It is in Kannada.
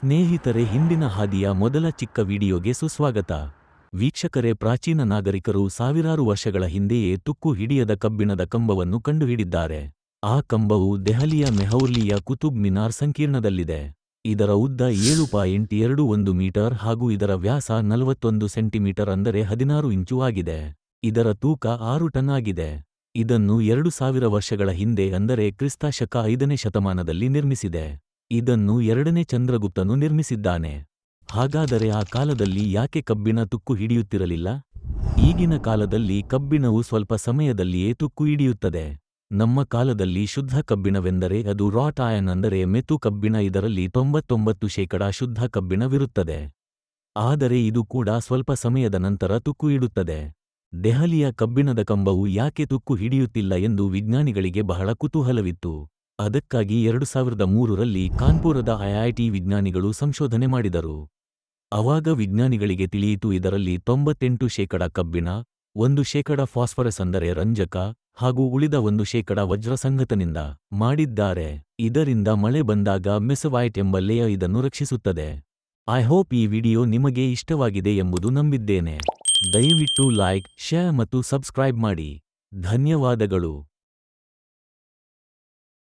ಸ್ನೇಹಿತರೆ, ಹಿಂದಿನ ಹಾದಿಯ ಮೊದಲ ಚಿಕ್ಕ ವಿಡಿಯೋಗೆ ಸುಸ್ವಾಗತ. ವೀಕ್ಷಕರೇ, ಪ್ರಾಚೀನ ನಾಗರಿಕರು ಸಾವಿರಾರು ವರ್ಷಗಳ ಹಿಂದೆಯೇ ತುಕ್ಕು ಹಿಡಿಯದ ಕಬ್ಬಿಣದ ಕಂಬವನ್ನು ಕಂಡುಹಿಡಿದ್ದಾರೆ. ಆ ಕಂಬವು ದೆಹಲಿಯ ಮೆಹೌಲಿಯ ಕುತುಬ್ ಮಿನಾರ್ ಸಂಕೀರ್ಣದಲ್ಲಿದೆ. ಇದರ ಉದ್ದ ಏಳು ಪಾಯಿಂಟ್ ಎರಡು ಒಂದು ಮೀಟರ್ ಹಾಗೂ ಇದರ ವ್ಯಾಸ ನಲವತ್ತೊಂದು ಸೆಂಟಿಮೀಟರ್ ಅಂದರೆ ಹದಿನಾರು ಇಂಚು ಆಗಿದೆ. ಇದರ ತೂಕ ಆರು ಟನ್ ಆಗಿದೆ. ಇದನ್ನು ಎರಡು ಸಾವಿರ ವರ್ಷಗಳ ಹಿಂದೆ ಅಂದರೆ ಕ್ರಿಸ್ತ ಶಕ ಐದನೇ ಶತಮಾನದಲ್ಲಿ ನಿರ್ಮಿಸಿದೆ. ಇದನ್ನು ಎರಡನೇ ಚಂದ್ರಗುಪ್ತನು ನಿರ್ಮಿಸಿದ್ದಾನೆ. ಹಾಗಾದರೆ ಆ ಕಾಲದಲ್ಲಿ ಯಾಕೆ ಕಬ್ಬಿಣ ತುಕ್ಕು ಹಿಡಿಯುತ್ತಿರಲಿಲ್ಲ? ಈಗಿನ ಕಾಲದಲ್ಲಿ ಕಬ್ಬಿಣವು ಸ್ವಲ್ಪ ಸಮಯದಲ್ಲಿಯೇ ತುಕ್ಕು ಹಿಡಿಯುತ್ತದೆ. ನಮ್ಮ ಕಾಲದಲ್ಲಿ ಶುದ್ಧ ಕಬ್ಬಿಣವೆಂದರೆ ಅದು ರಾಟ್ ಆಯನ್ ಅಂದರೆ ಮೆತು ಕಬ್ಬಿಣ, ಇದರಲ್ಲಿ ತೊಂಬತ್ತೊಂಬತ್ತು ಶೇಕಡ ಶುದ್ಧ ಕಬ್ಬಿಣವಿರುತ್ತದೆ. ಆದರೆ ಇದು ಕೂಡ ಸ್ವಲ್ಪ ಸಮಯದ ನಂತರ ತುಕ್ಕು ಇಡುತ್ತದೆ ದೆಹಲಿಯ ಕಬ್ಬಿಣದ ಕಂಬವು ಯಾಕೆ ತುಕ್ಕು ಹಿಡಿಯುತ್ತಿಲ್ಲ ಎಂದು ವಿಜ್ಞಾನಿಗಳಿಗೆ ಬಹಳ ಕುತೂಹಲವಿತ್ತು. ಅದಕ್ಕಾಗಿ ಎರಡು ಸಾವಿರದ ಮೂರರಲ್ಲಿ ಕಾನ್ಪುರದ ಐಐಟಿ ವಿಜ್ಞಾನಿಗಳು ಸಂಶೋಧನೆ ಮಾಡಿದರು. ಅವಾಗ ವಿಜ್ಞಾನಿಗಳಿಗೆ ತಿಳಿಯಿತು ಇದರಲ್ಲಿ ತೊಂಬತ್ತೆಂಟು ಶೇಕಡ ಕಬ್ಬಿಣ, ಒಂದು ಶೇಕಡ ಫಾಸ್ಫರಸ್ ಅಂದರೆ ರಂಜಕ ಹಾಗೂ ಉಳಿದ ಒಂದು ಶೇಕಡ ವಜ್ರ ಸಂಗತನಿಂದ ಮಾಡಿದ್ದಾರೆ. ಇದರಿಂದ ಮಳೆ ಬಂದಾಗ ಮೆಸವೈಟ್ ಎಂಬ ಲೇಯ ಇದನ್ನು ರಕ್ಷಿಸುತ್ತದೆ. ಐ ಹೋಪ್ ಈ ವಿಡಿಯೋ ನಿಮಗೆ ಇಷ್ಟವಾಗಿದೆ ಎಂಬುದು ನಂಬಿದ್ದೇನೆ. ದಯವಿಟ್ಟು ಲೈಕ್, ಶೇರ್ ಮತ್ತು ಸಬ್ಸ್ಕ್ರೈಬ್ ಮಾಡಿ. ಧನ್ಯವಾದಗಳು.